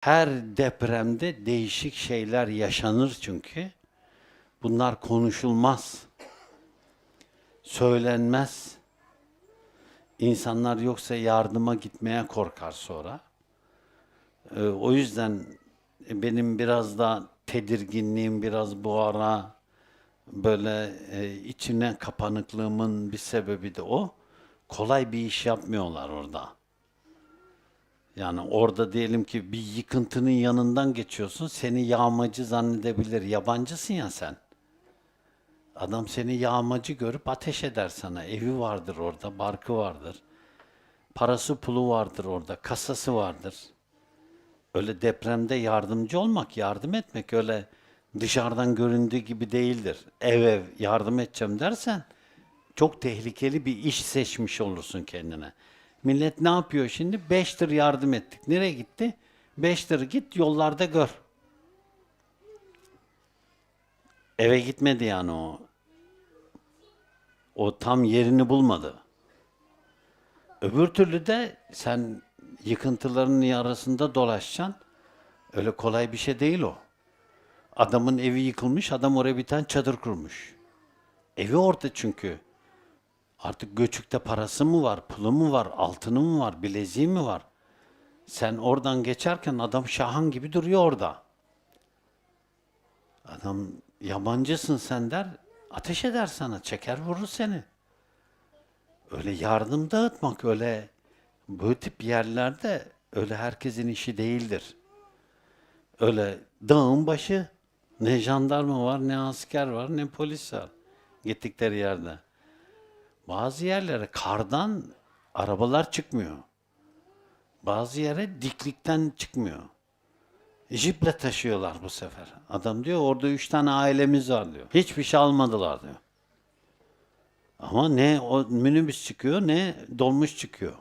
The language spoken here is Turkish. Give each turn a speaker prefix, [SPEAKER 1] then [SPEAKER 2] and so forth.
[SPEAKER 1] Her depremde değişik şeyler yaşanır çünkü. Bunlar konuşulmaz. Söylenmez. İnsanlar yoksa yardıma gitmeye korkar sonra. Ee, o yüzden benim biraz da tedirginliğim biraz bu ara böyle e, içine kapanıklığımın bir sebebi de o. Kolay bir iş yapmıyorlar orada. Yani orada diyelim ki bir yıkıntının yanından geçiyorsun, seni yağmacı zannedebilir. Yabancısın ya sen. Adam seni yağmacı görüp ateş eder sana. Evi vardır orada, barkı vardır. Parası pulu vardır orada, kasası vardır. Öyle depremde yardımcı olmak, yardım etmek öyle dışarıdan göründüğü gibi değildir. Ev ev yardım edeceğim dersen çok tehlikeli bir iş seçmiş olursun kendine. Millet ne yapıyor şimdi? Beş tır yardım ettik. Nereye gitti? Beş tır git yollarda gör. Eve gitmedi yani o. O tam yerini bulmadı. Öbür türlü de sen yıkıntıların arasında dolaşacaksın. Öyle kolay bir şey değil o. Adamın evi yıkılmış, adam oraya bir tane çadır kurmuş. Evi orada çünkü. Artık göçükte parası mı var, pulu mu var, altını mı var, bileziği mi var? Sen oradan geçerken adam şahan gibi duruyor orada. Adam yabancısın sen der, ateş eder sana, çeker vurur seni. Öyle yardım dağıtmak öyle bu tip yerlerde öyle herkesin işi değildir. Öyle dağın başı ne jandarma var, ne asker var, ne polis var gittikleri yerde. Bazı yerlere kardan arabalar çıkmıyor. Bazı yere diklikten çıkmıyor. Jiple taşıyorlar bu sefer. Adam diyor orada üç tane ailemiz var diyor. Hiçbir şey almadılar diyor. Ama ne o minibüs çıkıyor ne dolmuş çıkıyor.